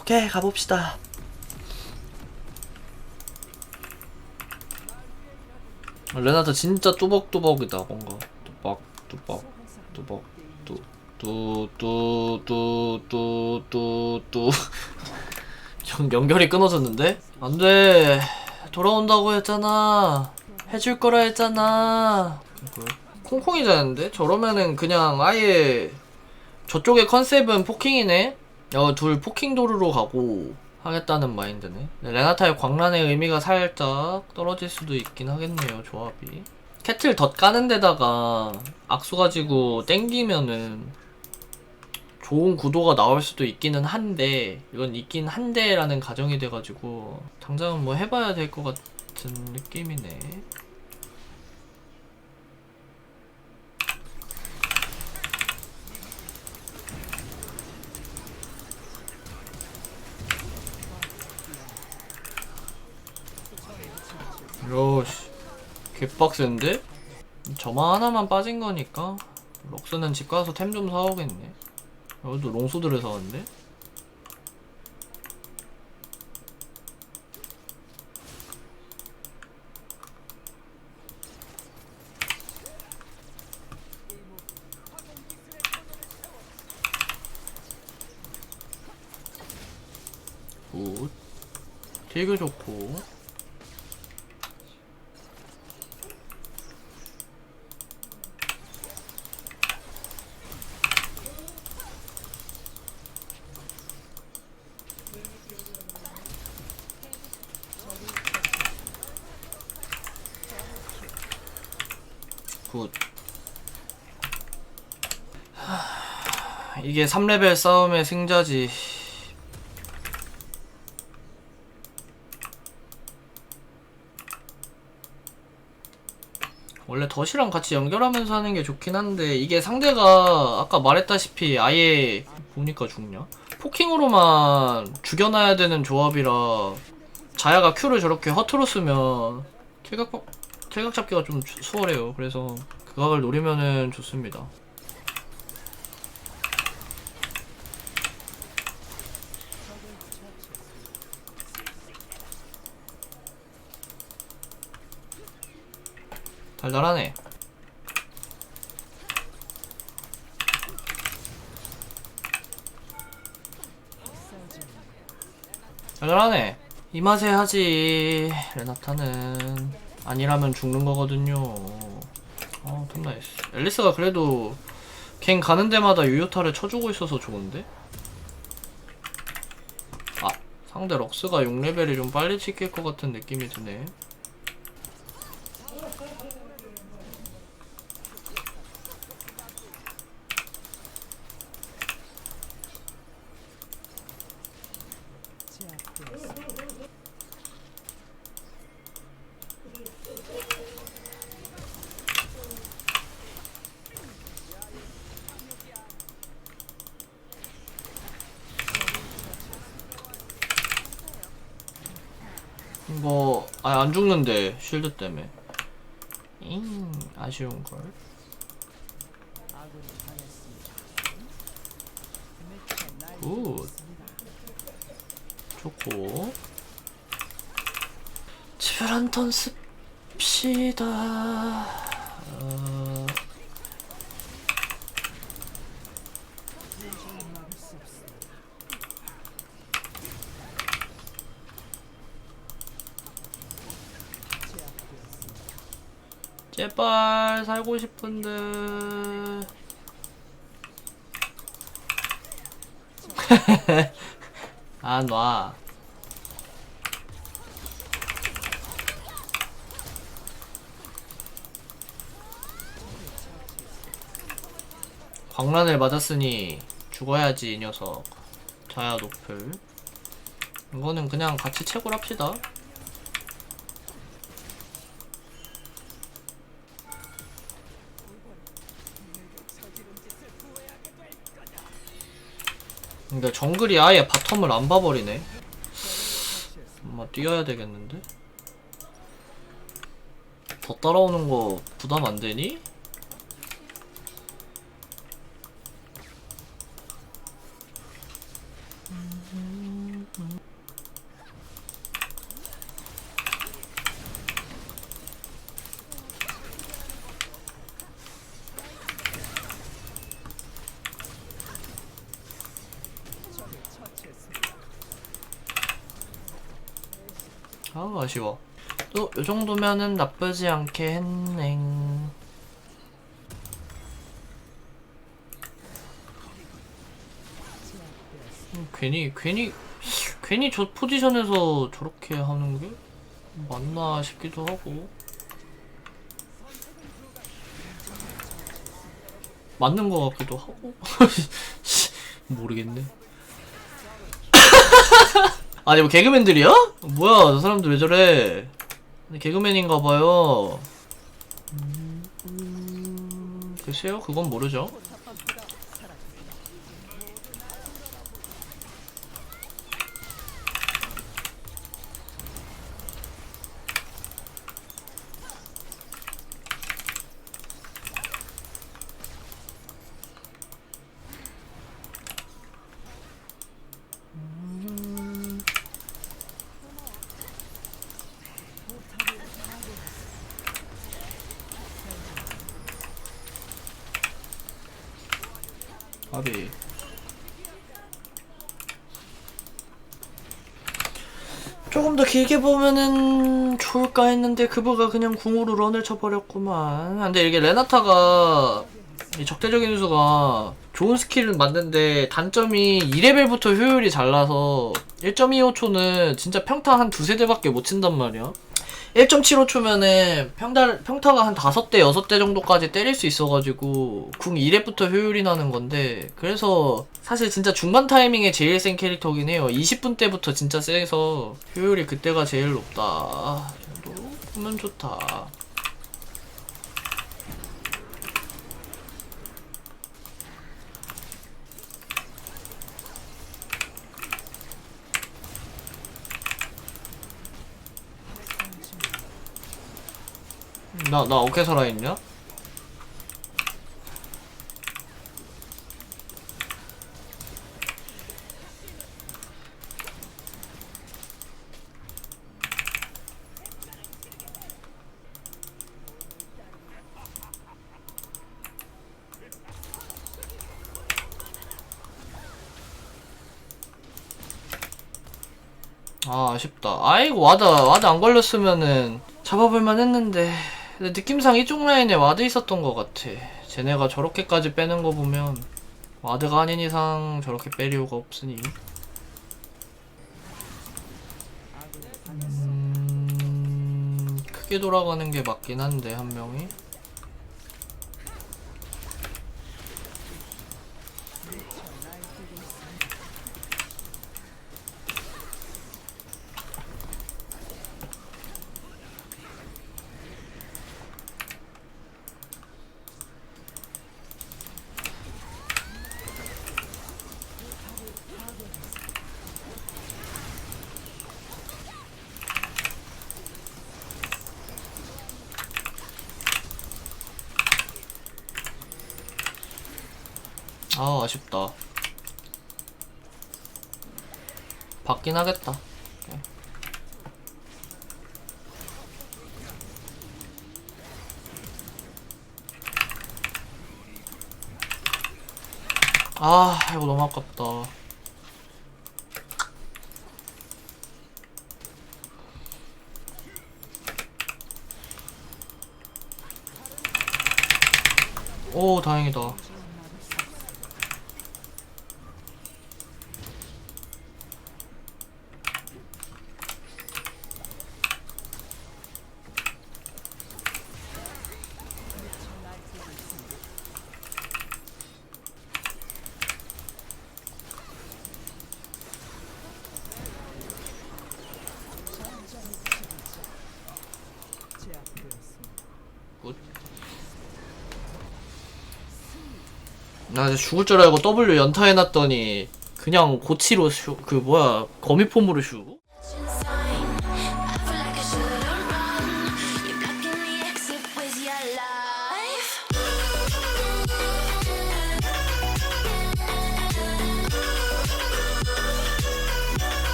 오케이 가봅시다. 레나타 진짜 뚜벅뚜벅이다 뭔가. 뚜벅 뚜벅 뚜벅 뚜뚜뚜뚜뚜뚜뚜. 연, 연결이 끊어졌는데? 안돼. 돌아온다고 했잖아. 해줄 거라 했잖아 콩콩이 자는데? 저러면은 그냥 아예 저쪽의 컨셉은 포킹이네? 어, 둘 포킹 도루로 가고 하겠다는 마인드네. 네, 레나타의 광란의 의미가 살짝 떨어질 수도 있긴 하겠네요, 조합이. 캐틀 덧 까는 데다가 악수 가지고 땡기면은 좋은 구도가 나올 수도 있기는 한데, 이건 있긴 한데라는 가정이 돼가지고, 당장은 뭐 해봐야 될 것 같은 느낌이네. 요시 개빡센데? 저만 하나만 빠진 거니까. 럭스는 집 가서 템 좀 사오겠네. 여기도 롱소드를 사왔네. 굿. 딜그 좋고 굿. 하, 이게 3레벨 싸움의 승자지. 원래 덫이랑 같이 연결하면서 하는 게 좋긴 한데 이게 상대가 아까 말했다시피 아예 보니까 죽냐? 포킹으로만 죽여놔야 되는 조합이라 자야가 Q를 저렇게 허투루 쓰면 킬각, 킬각 잡기가 좀 수- 수월해요. 그래서 그 각을 노리면은 좋습니다. 달달하네. 달달하네. 이 맛에 하지. 레나타는 아니라면 죽는 거거든요. 어, 톱 나이스. 앨리스가 그래도 갱 가는 데마다 유효타를 쳐주고 있어서 좋은데? 아, 상대 럭스가 6레벨이 좀 빨리 찍힐 것 같은 느낌이 드네. 이거 아 안 죽는데 쉴드 때문에. 잉 아쉬운걸. 굿. 좋고. 한턴 씁시다. 어... 제발 살고 싶은데. 아 놔. 광란을 맞았으니 죽어야지 이 녀석. 자야 노플. 이거는 그냥 같이 채굴합시다 근데 정글이 아예 바텀을 안 봐버리네 엄마 뛰어야 되겠는데? 더 따라오는 거 부담 안 되니? 음, 음, 음. 아 아쉬워. 또 요정도면은 나쁘지 않게 했네. 음, 괜히 괜히 괜히 저 포지션에서 저렇게 하는 게 맞나 싶기도 하고. 맞는 거 같기도 하고. 모르겠네 아니 뭐 개그맨들이야? 뭐야 저 사람들 왜 저래? 개그맨인가 봐요. 음, 음, 글쎄요 그건 모르죠 아비. 조금 더 길게 보면은 좋을까 했는데 그부가 그냥 궁으로 런을 쳐버렸구만. 근데 이게 레나타가 이 적대적인 수가 좋은 스킬을 맞는데 단점이 2레벨부터 효율이 잘 나서 1.25초는 진짜 평타 한 두세 대밖에 못 친단 말이야 1.75초면은 평타, 평타가 한 5대, 6대 정도까지 때릴 수 있어가지고 궁 2렙부터 효율이 나는 건데 그래서 사실 진짜 중반 타이밍에 제일 센 캐릭터긴 해요. 20분 때부터 진짜 세서 효율이 그때가 제일 높다. 정도? 보면 좋다 나, 나 어떻게 살아있냐? 아 아쉽다 아이고 와드 와드 안 걸렸으면은 잡아볼만 했는데 근데 느낌상 이쪽 라인에 와드 있었던 것 같아. 쟤네가 저렇게까지 빼는 거 보면 와드가 아닌 이상 저렇게 뺄 이유가 없으니. 음... 크게 돌아가는 게 맞긴 한데 한 명이 아 아쉽다. 받긴 하겠다. 아 이거 너무 아깝다. 오 다행이다 나 이제 죽을 줄 알고 W 연타해놨더니 그냥 고치로 슈, 그 뭐야 거미폼으로 슈.